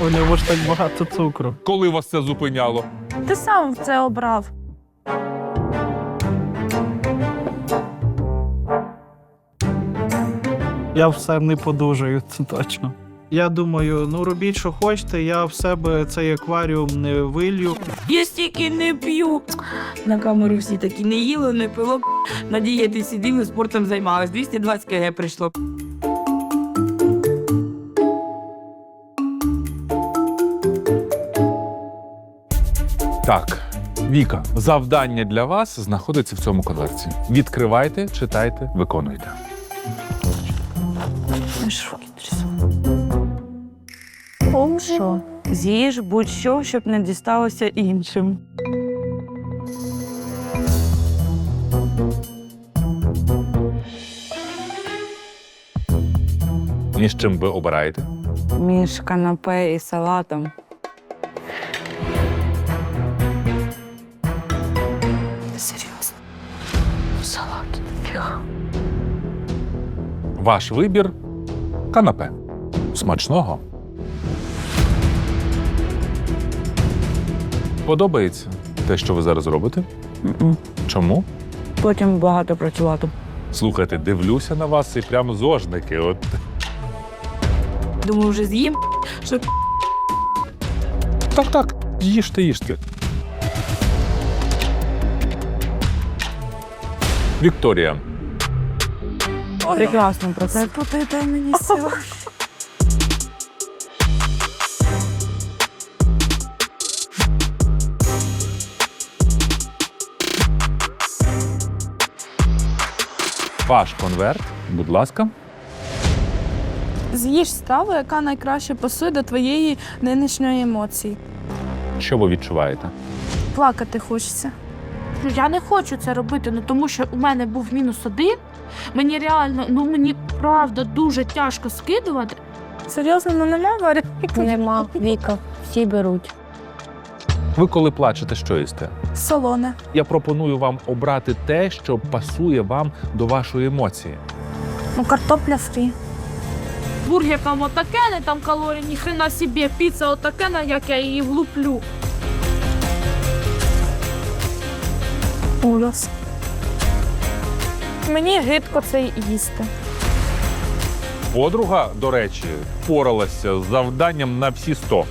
У нього ж так багато цукру. Коли вас це зупиняло? Ти сам це обрав. Я все не подужаю, це точно. Я думаю, ну робіть, що хочете, я в себе цей акваріум не вилью. Я стільки не п'ю. На камеру всі такі не їли, не пило. На дієті сиділи, спортом займалися. 220 кг прийшло. Так, Віка, завдання для вас знаходиться в цьому конверті. Відкривайте, читайте, виконуйте. Що? З'їж будь-що, щоб не дісталося іншим. Між чим ви обираєте? Між канапе і салатом. Ваш вибір канапе. Смачного. Подобається те, що ви зараз робите? М-м. Чому? Потім багато працювати. Слухайте, дивлюся на вас і прямо зожники. От Думаю, вже з'їм, щоб так, так, їжте, їжте. Вікторія, прекрасно про це. Спотите мені сила. ваш конверт, будь ласка. З'їж страву, яка найкраще пасує до твоєї нинішньої емоції. Що ви відчуваєте? Плакати хочеться. Ну, Я не хочу це робити, ну тому що у мене був мінус один. Мені реально, ну мені правда дуже тяжко скидувати. Серйозно, ну нема варі? Нема, Віка, всі беруть. Ви коли плачете, що їсте? Солоне. Я пропоную вам обрати те, що пасує вам до вашої емоції. Ну, картопля фрі. Бургер там отаке, не там калорій, ніхрена собі, піца отаке, на як я її влуплю. Ужас. Мені гидко це їсти. Подруга, до речі, впоралася з завданням на всі 100.